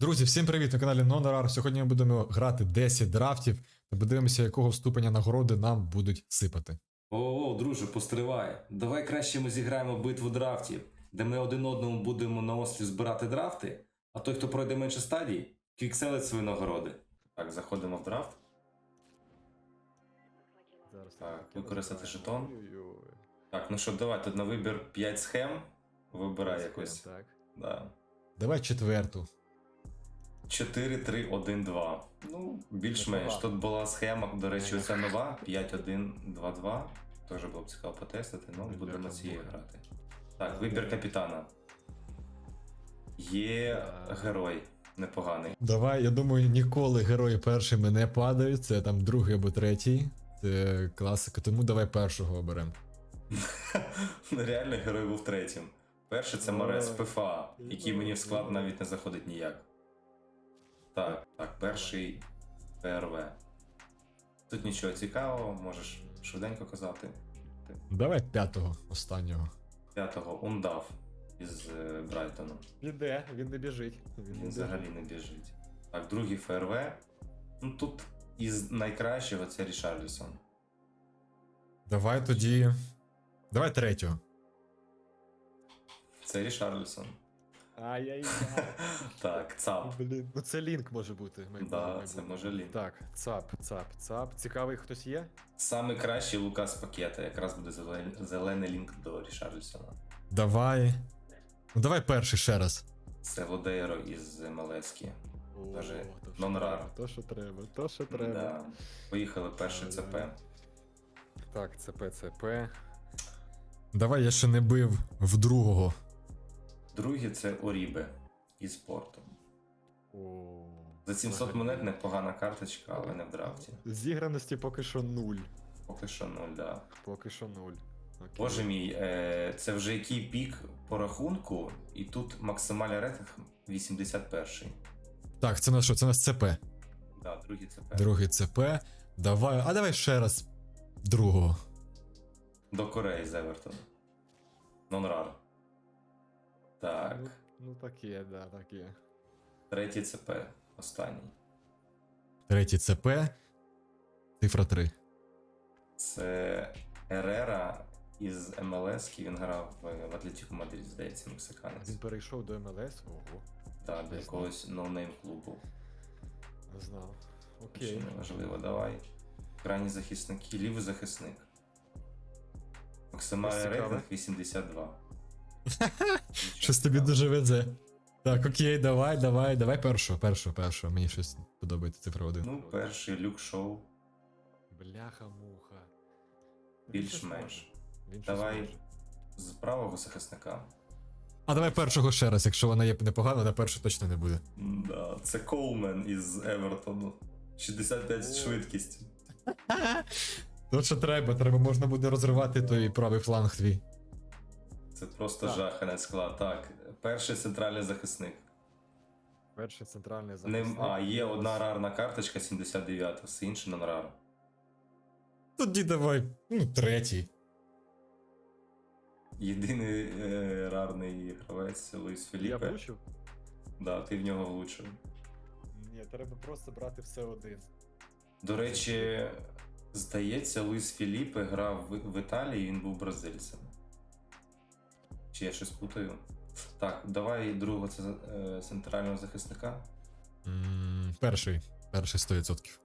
Друзі, всім привіт на каналі Нонорар. Сьогодні ми будемо грати 10 драфтів та подивимося, якого ступеня нагороди нам будуть сипати. О, друже, постривай. Давай краще ми зіграємо битву драфтів, де ми один одному будемо на ослів збирати драфти, а той, хто пройде менше стадій, квікселить свої нагороди. Так, заходимо в драфт. Так, використати жетон. Так, ну що, давай тут на вибір 5 схем. Вибирай якось. Так. Да. Давай четверту. 4, 3, 1, 2. Ну, більш-менш. Тут була схема, до речі, оця нова 5, 1, 2, 2. Теж було б цікаво потестити, ну Бляха, будемо цією грати. Так, вибір капітана. Є герой непоганий. Давай, я думаю, ніколи герої першими не падають. Це там другий або третій. Це класика, тому давай першого оберемо. Ну, Реально герой був третім. Перший це. Морес ПФА, який мені в склад навіть не заходить ніяк. Так, так, перший ПРВ. Тут нічого цікавого, можеш швиденько казати. Давай п'ятого, останнього. П'ятого Ундав із е, Брайтону. Іде, він не біжить. Він взагалі не біжить. Так, другий ФРВ. Ну тут із найкращого це Рішарлісон. Давай тоді. Давай третього. Це Рішарлісон. Ай-яй-яй. Так, ЦАП. Блін, ну це лінк може бути. Да, це може лінк. Так, цап, цап, цап. Цікавий хтось є? Самий кращий Лукас пакета, якраз буде зелен- зелений лінк до Рішарлісона. Давай. Ну давай перший ще раз. Це Лодейро із Малецькі. Даже то, що треба, То, що треба, то, що треба. Да. Поїхали перший ЦП. Так, ЦП, ЦП. Давай я ще не бив в другого. Другий це Орібе із спорту. О, За 700 взагалі. монет непогана карточка, але не в драфті. Зіграності поки що нуль. Поки що нуль, да. Поки що нуль. Окей. Боже мій, е, це вже який пік по рахунку, і тут максимальний рейтинг 81-й. Так, це на що? Це у нас ЦП. Да, другий ЦП. Другий ЦП. Давай. А давай ще раз. Другого. До Кореї з Евертона. Нонрар. Так. Ну, ну таке, да, таке. Третій ЦП. Останній. Третій ЦП. Цифра 3. Це Ерера із МЛС, він грав в в Атлетіку Мадрид, здається, мексиканець. Він перейшов до МЛС, ого, Так, до якогось ноунейм клубу. не знав. Чи Окей. неважливо, давай. Крайній захисник і лівий захисник. Максимальний рейтинг 82. Щось тобі дуже везе. Так, окей, давай, давай, давай першого, першого, першого. Мені щось подобається цифра 1. Ну, перший люк шоу. Бляха-муха. Більш-менш. Давай. З правого захисника. А давай першого ще раз, якщо вона є непогана, на першу точно не буде. Да, це Колмен із Евертону. 65 О. швидкість. То, що треба, треба можна буде розривати той правий фланг твій. Це просто Так. жаханий склад. Так, перший центральний захисник. Перший центральний Не, захисник. а, є одна рарна карточка 79, все інше нон-рар. Тоді давай, ну, третій. Єдиний е, рарний гравець Луїс Я Філіппе. влучив? Да, ти в нього влучив. Ні, треба просто брати все один. До речі, здається, Луїс Філіппе грав в, в Італії, він був бразильцем. Чи я щось путаю? Так, давай другого це, е, центрального захисника. М, перший. Перший 100%.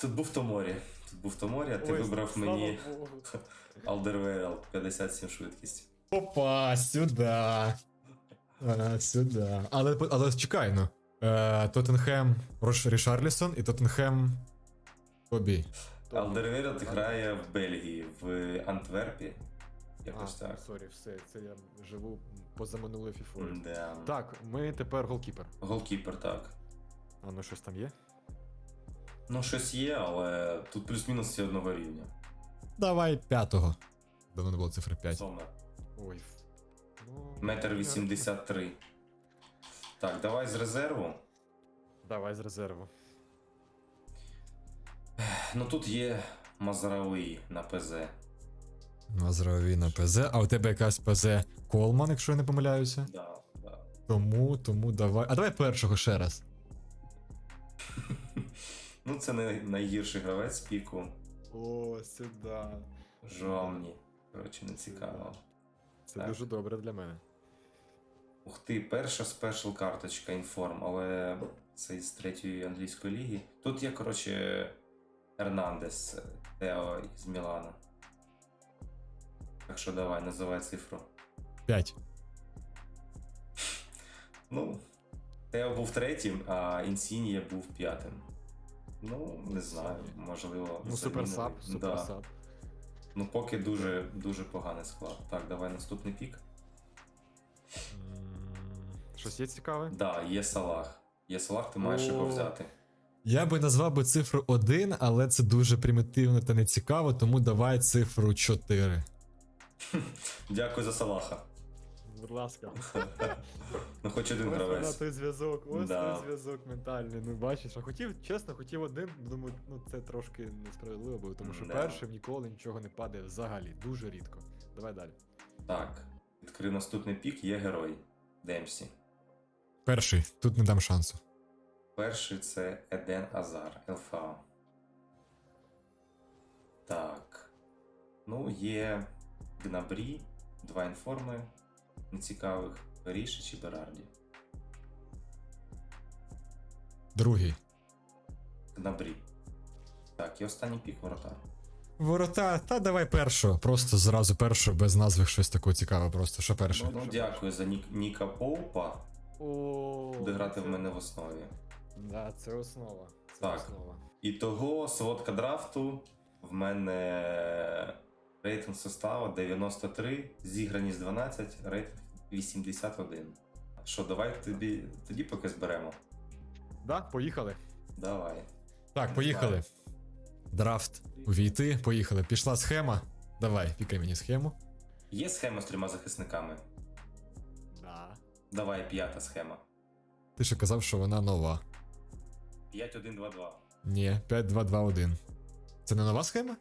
Тут був Томорі. Тут був Томорі, а ти Ой, вибрав слава мені Богу. Алдервейл 57 швидкість. Опа, сюди. Сюди. Але, але чекай, ну. Е, Тоттенхем Рош Рішарлісон і Тоттенхем Тобі. Тобі. Алдервейл грає в Бельгії, в Антверпі. Якось а, так. Сорі, все, це я живу позаминулою фіфою. Да. Так, ми тепер голкіпер. Голкіпер, так. А ну щось там є? Ну, щось є, але тут плюс-мінус всі одного рівня. Давай п'ятого. Давно не було цифри 5. Сомер. Ой. Ну, Метр 83. Так, давай з резерву. Давай з резерву. Ну тут є Мазрауї на ПЗ. Мазрові на ПЗ. А у тебе якась ПЗ Колман, якщо я не помиляюся. Да, да. Тому, тому давай. А давай першого ще раз. Ну, це не найгірший гравець піку. О, сюди. Жовні. Коротше, не цікаво. Це Так. дуже добре для мене. Ух ти, перша спешл карточка інформ, але це із третьої англійської ліги. Тут є, коротше, Ернандес Тео із Мілана. Так що давай, називай цифру. 5. Ну, Тео був третім, а Інсінія був п'ятим. Ну, не знаю, можливо. Ну, суперсап, Да. суперсап. Ну, поки дуже, дуже поганий склад. Так, давай наступний пік. Щось є цікаве? Да, є Салах. Є Салах, ти маєш його взяти. Я би назвав би цифру 1, але це дуже примітивно та не цікаво, тому давай цифру 4. Дякую за Салаха. Будь ласка. Ну, хоч один Ось гравець. той зв'язок, ось Да. той зв'язок ментальний. Ну бачиш, а хотів, чесно, хотів один, думаю, ну це трошки несправедливо було, тому що Да. першим ніколи нічого не падає взагалі, дуже рідко. Давай далі. Так. Відкрив наступний пік, є герой. Демсі. Перший, тут не дам шансу. Перший це Еден Азар, ЛФА. Так. Ну, є Гнабрі, два інформи нецікавих, Ріші чи Берарді. Другий. Гнабрі. Так, і останній пік воротар. Ворота, та давай першого. Просто зразу першого, без назви щось такого цікаве, просто що перше. Ну, ну дякую за Нік- Ніка Поупа. О, Буде грати в мене в основі. Да, це основа. Це Так. основа. І того сводка драфту в мене рейтинг составу 93, зіграність 12, рейтинг 81. Що, давай тобі тоді поки зберемо. Да, поїхали. Давай. Так, поїхали. Драфт. Увійти, поїхали. Пішла схема. Давай, пікай мені схему. Є схема з трьома захисниками. Да. Давай п'ята схема. Ти ще казав, що вона нова. 5-1-2-2. Ні, 5-2-2-1. Це не нова схема?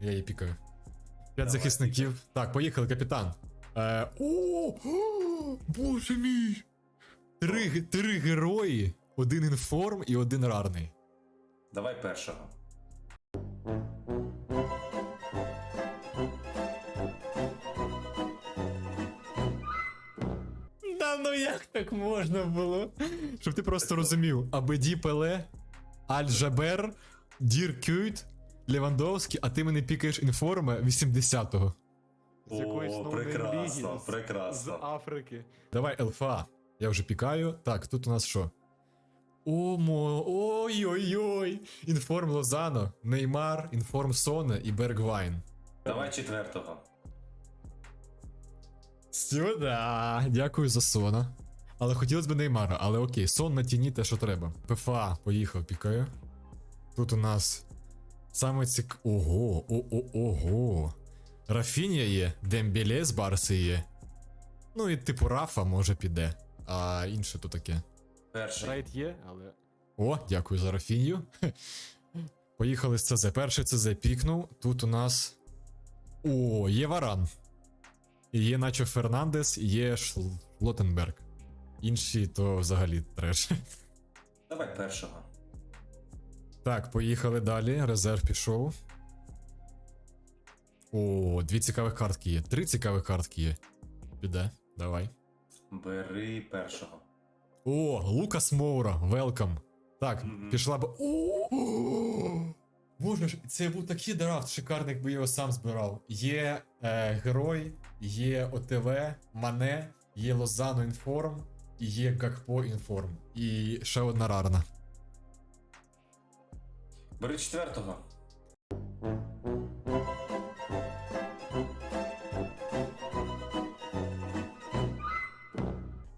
Я її пікаю. П'ять Давай, захисників. Так, поїхали, капітан. Е, о, о, боже мій! Три, три герої, один інформ і один рарний. Давай першого. Да ну як так можна було? Щоб ти просто розумів. Абеді Пеле, Аль Жабер, Дір Кют, Левандовський, а ти мене пікаєш інформе 80-го. З якоїсь О, нової прекрасно, ліги, з- прекрасно. З Африки. Давай ЛФА. Я вже пікаю. Так, тут у нас що? Омо, ой-ой-ой. Інформ Лозано, Неймар, Інформ Соне і Бергвайн. Давай четвертого. Сюда. Дякую за Сона. Але хотілося б Неймара, але окей, сон на тіні те, що треба. ПФА, поїхав, пікаю. Тут у нас саме цік... Ого, о-о-ого. Рафінія є, Дембеле з Барси є. Ну і типу Рафа може піде. А інше то таке. Перший. Рейд є, але. О, дякую за Рафінію. Поїхали з ЦЗ. Перший ЦЗ пікнув. Тут у нас. О, є Варан. Є Начо Фернандес, є Шлотенберг. Інші то взагалі треш. Давай першого. Так, поїхали далі. Резерв пішов. О, дві цікавих картки є. Три цікавих картки є. Піде, давай. Бери першого. О, Лукас Моура, велкам. Так, Мгм. пішла б. О! Боже ж, це був такий драфт шикарний, якби я його сам збирав. Є е, герой, є ОТВ, Мане, є Лозано Інформ, і є Гакпо Інформ. І ще одна рарна. Бери четвертого.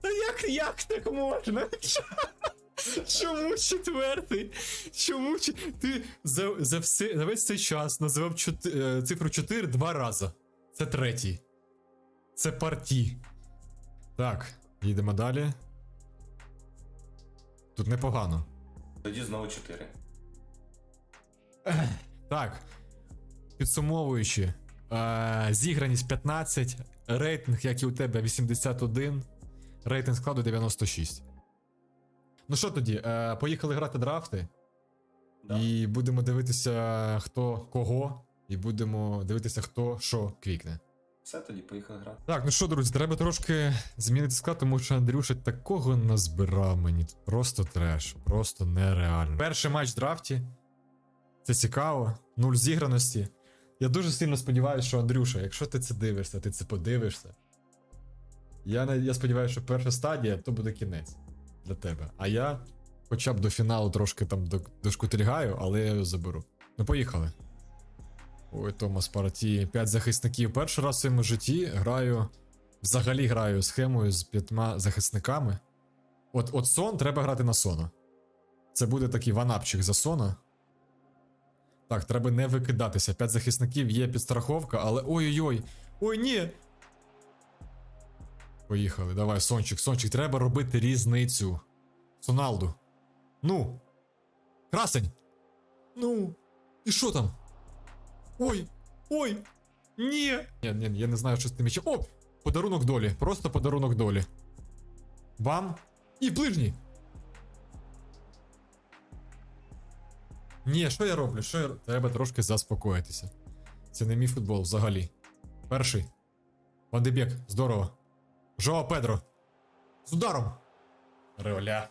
Та як, як так можна? Чому четвертий? Чому ти за, за, все, за весь цей час називав чот- е, цифру 4 два рази? Це третій. Це парті. Так, їдемо далі. Тут непогано. Тоді знову чотири. Так. Підсумовуючи, е, зіграність 15, рейтинг, як і у тебе, 81, Рейтинг складу 96. Ну що тоді, е, поїхали грати драфти. Да. І будемо дивитися, хто кого, і будемо дивитися, хто що квікне. Все, тоді поїхали грати. Так, ну що, друзі, треба трошки змінити склад, тому що Андрюша такого назбирав мені. Просто треш, просто нереально. Перший матч в драфті. Це цікаво, нуль зіграності. Я дуже сильно сподіваюся, що Андрюша, якщо ти це дивишся, ти це подивишся. Я, я сподіваюся, що перша стадія то буде кінець для тебе. А я хоча б до фіналу трошки там до- дошкутильгаю, але я його заберу. Ну, поїхали. Ой, Томас Парті. 5 захисників. Перший раз в своєму житті граю. Взагалі граю схемою з п'ятьма захисниками. От, от сон треба грати на сона. Це буде такий ванапчик за сона. Так, треба не викидатися. 5 захисників є підстраховка, але. Ой-ой-ой! Ой, ні! Поїхали, давай, сончик, сончик, треба робити різницю. Соналду. Ну. Красень! Ну. І що там? Ой! Ой! Ні! Ні, ні, я не знаю, що з тим ще. О! Подарунок долі. Просто подарунок долі. Бам! І ближній! Ні, що я роблю? Що я... Треба трошки заспокоїтися. Це не мій футбол взагалі. Перший. Вандебек, здорово. Жоа Педро. З ударом. Реоля.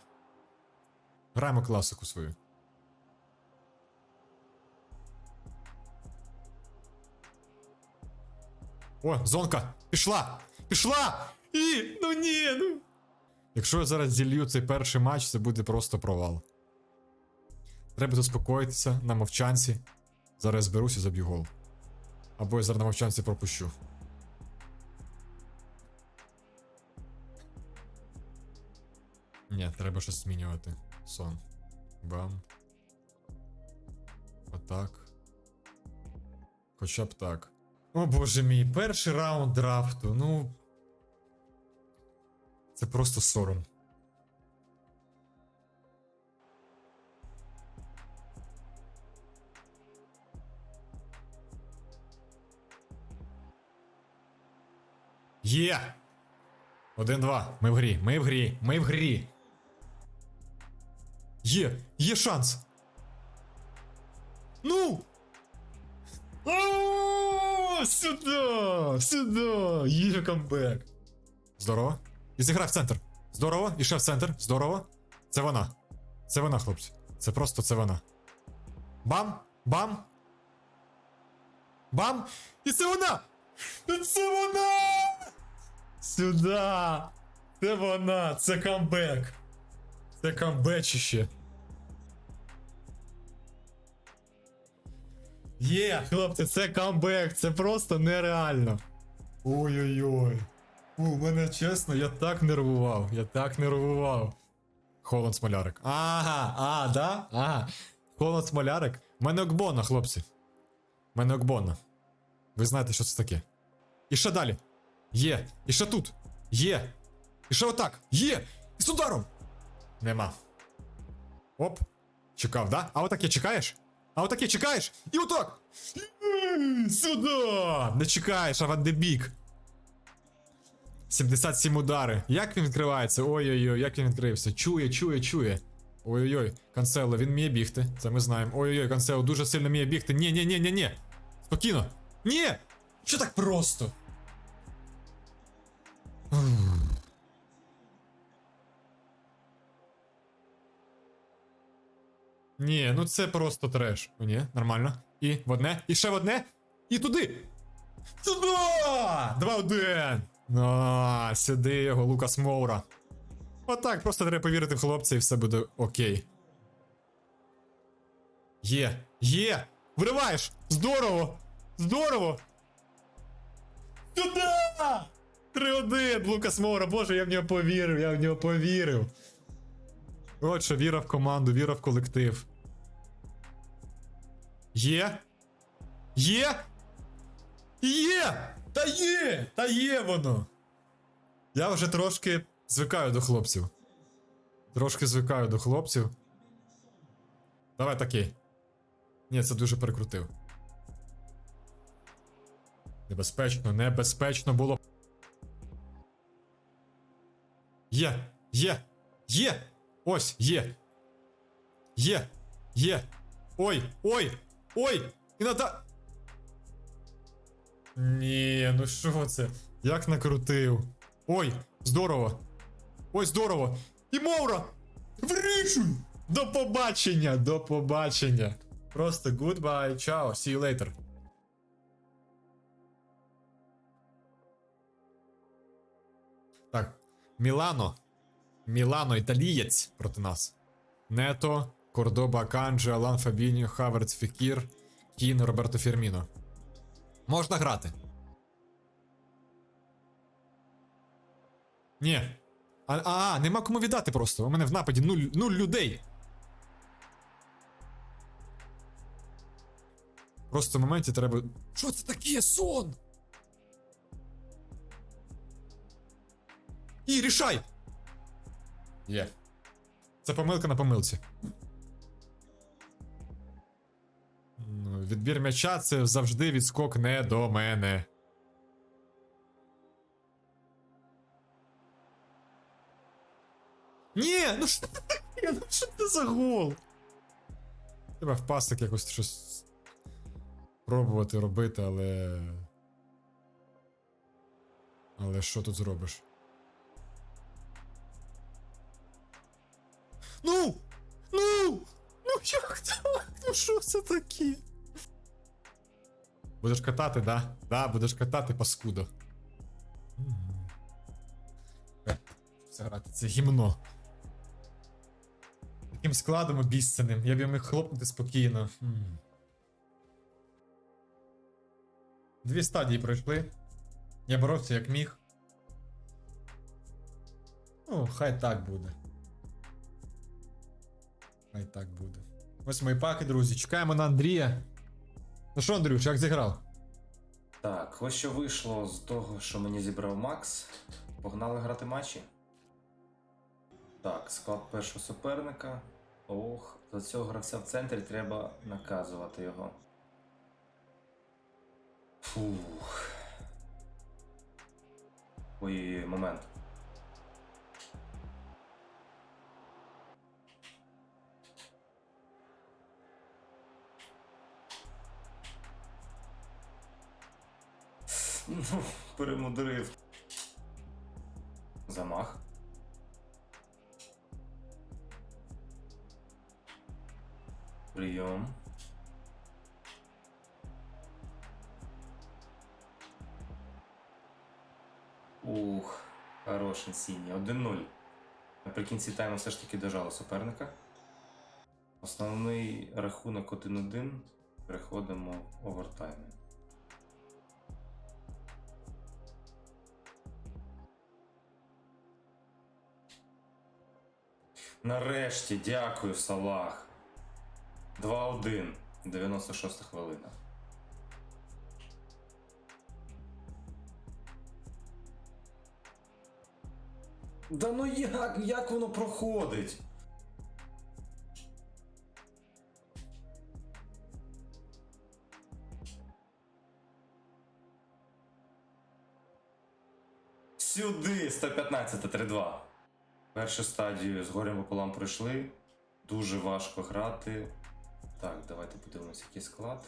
Граємо класику свою. О, зонка! Пішла! Пішла! І! Ну ні, ну. Якщо я зараз зілью цей перший матч, це буде просто провал. Треба заспокоїтися на мовчанці. Зараз зберуся і заб'ю гол. Або я зараз на мовчанці пропущу. Ні, треба щось змінювати. Сон. Бам. Отак. Хоча б так. О боже мій, перший раунд драфту. Ну. Це просто сором. Є! Один-два. Ми в грі. Ми в грі. Ми в грі. Є! Є шанс! Ну! О, сюди! Сюди! Є камбек! Здорово. І зіграв в центр. Здорово. І ще в центр. Здорово. Це вона. Це вона, хлопці. Це просто це вона. Бам! Бам! Бам! І це вона! Це вона! Сюда! Це вона! Це камбек! Це камбечище! Є, хлопці, це камбек, це просто нереально. Ой-ой-ой. У мене чесно, я так нервував, я так нервував. Холод смолярик. Ага, а, да? Ага. Холод смолярик. Мене окбона, хлопці. Мене окбона. Ви знаєте, що це таке. І ще далі. Є. І ще тут. Є. І ще отак. Є. І з ударом. Нема. Оп. Чекав, да? А отаке чекаєш? А отаке чекаєш? І отак. М, Сюди! Не чекаєш, а вандебік. 77 удари. Як він відкривається? Ой-ой-ой, як він відкрився. Чує, чує, чує. Ой-ой-ой, Канцело, він вміє бігти. Це ми знаємо. Ой-ой-ой, Канцело дуже сильно вміє бігти. Ні, ні, ні, ні, ні. Спокійно. Ні! Що так просто? Ні, ну це просто треш. О, ні, нормально. І в одне, і ще в одне, і туди. Туди! Два-один! А, сюди його, Лукас Моура. Отак, просто треба повірити в хлопця і все буде окей. Є, є! Вриваєш! Здорово! Здорово! Туди! 3-1! Лукас Моура, боже, я в нього повірив, я в нього повірив. От віра в команду, віра в колектив. Є? Є? Є! Та є! Та є воно! Я вже трошки звикаю до хлопців. Трошки звикаю до хлопців. Давай такий. Ні, це дуже перекрутив. Небезпечно, небезпечно було. Є! Є! Є! Ось, є! Є! Є! Ой! Ой! Ой! І надо... Ні, ну що це? Як накрутив? Ой, здорово! Ой, здорово! І Моура! Вирішуй! До побачення! До побачення! Просто goodbye, чао, see you later. Мілано. Мілано, італієць проти нас. Нето, Кордоба, Канджі, Алан Фабіньо, Хаверц, Фекір, Кін, Роберто Фірміно. Можна грати. Ні. А, а, нема кому віддати просто. У мене в нападі нуль, нуль людей. Просто в моменті треба. Що це таке сон? І рішай! Є. Це помилка на помилці. Ну, відбір м'яча це завжди відскок не до мене. Ні, ну що? Ну що це за гол? Треба в пастик якось щось пробувати робити, але. Але що тут зробиш? Ну! Ну! Ну як так? Ну що це таке? Будеш катати, да? Да, будеш катати, паскудо. Е, Це грати, це гімно. Таким складом обіцяним. Я б міг хлопнути спокійно. Дві стадії пройшли. Я боровся як міг. Ну, хай так буде. Хай так буде. Ось мої паки, друзі. Чекаємо на Андрія. Ну що, Андрюш, як зіграв? Так, ось що вийшло з того, що мені зібрав Макс. Погнали грати матчі. Так, склад першого суперника. Ох, за цього гравця в центрі треба наказувати його. Фух. Ой, момент. Ну, перемудрив. Замах. Прийом. Ух, хороший синій. 1-0. Наприкінці тайму все ж таки дожали суперника. Основний рахунок 1-1. Переходимо в овертайми. Нарешті, дякую, Салах. 2-1. 96 хвилина. Да ну як, як воно проходить? Сюди 115 3-2. Першу стадію з горем пополам пройшли. Дуже важко грати. Так, давайте подивимося, який склад.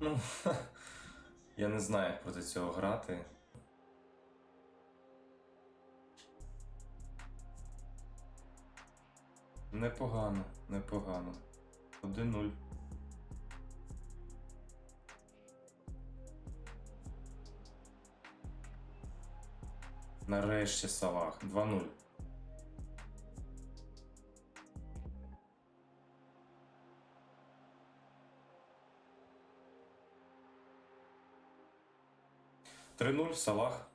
Ну, я не знаю, як проти цього грати. Непогано, непогано. 1-0. Нарешті Салах. 2-0. Три нуль Салах.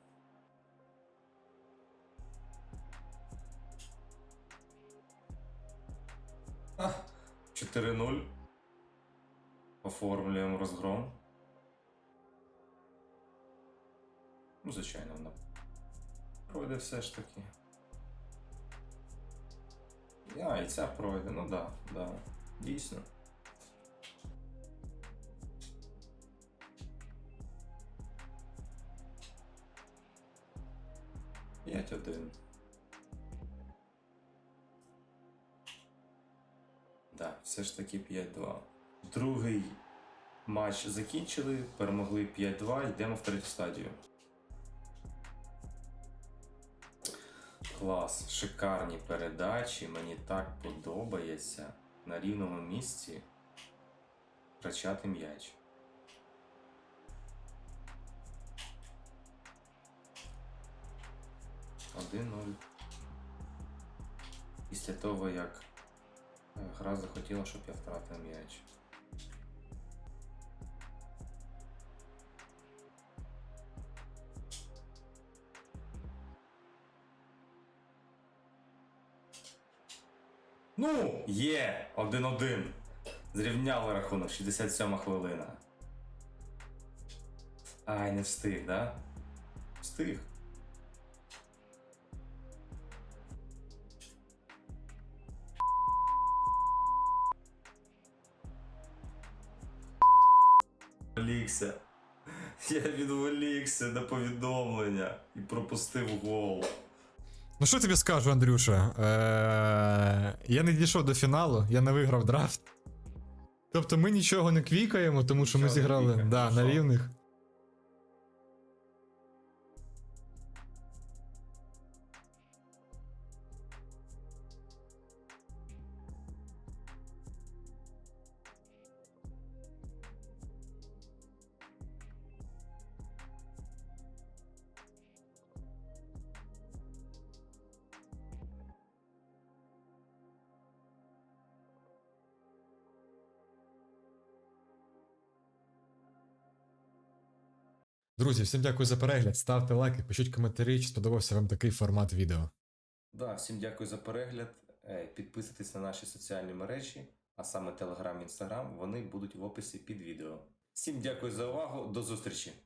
А, 4-0. Оформлюємо розгром. Ну, звичайно, вона пройде все ж таки. А, і ця пройде, ну да, да, дійсно. 5-1. Да, все ж таки 5-2. Другий матч закінчили, перемогли 5-2, йдемо в третю стадію. Клас, шикарні передачі, мені так подобається на рівному місці втрачати м'яч. Один нуль. Після того, як е, гра захотіла, щоб я втратив м'яч. Ну, є! 1-1. Зрівняли рахунок, 67 хвилина. Ай, не встиг, да? Встиг. Відволікся. Я відволікся на повідомлення і пропустив гол. Ну що тобі скажу, Андрюша? Е- я не дійшов до фіналу, я не виграв драфт. Тобто ми нічого не квікаємо, тому що ми зіграли да, на рівних. Друзі, всім дякую за перегляд. Ставте лайки, пишіть коментарі, чи сподобався вам такий формат відео. Да, всім дякую за перегляд. Е, Підписуйтесь на наші соціальні мережі, а саме Telegram, Instagram, вони будуть в описі під відео. Всім дякую за увагу, до зустрічі!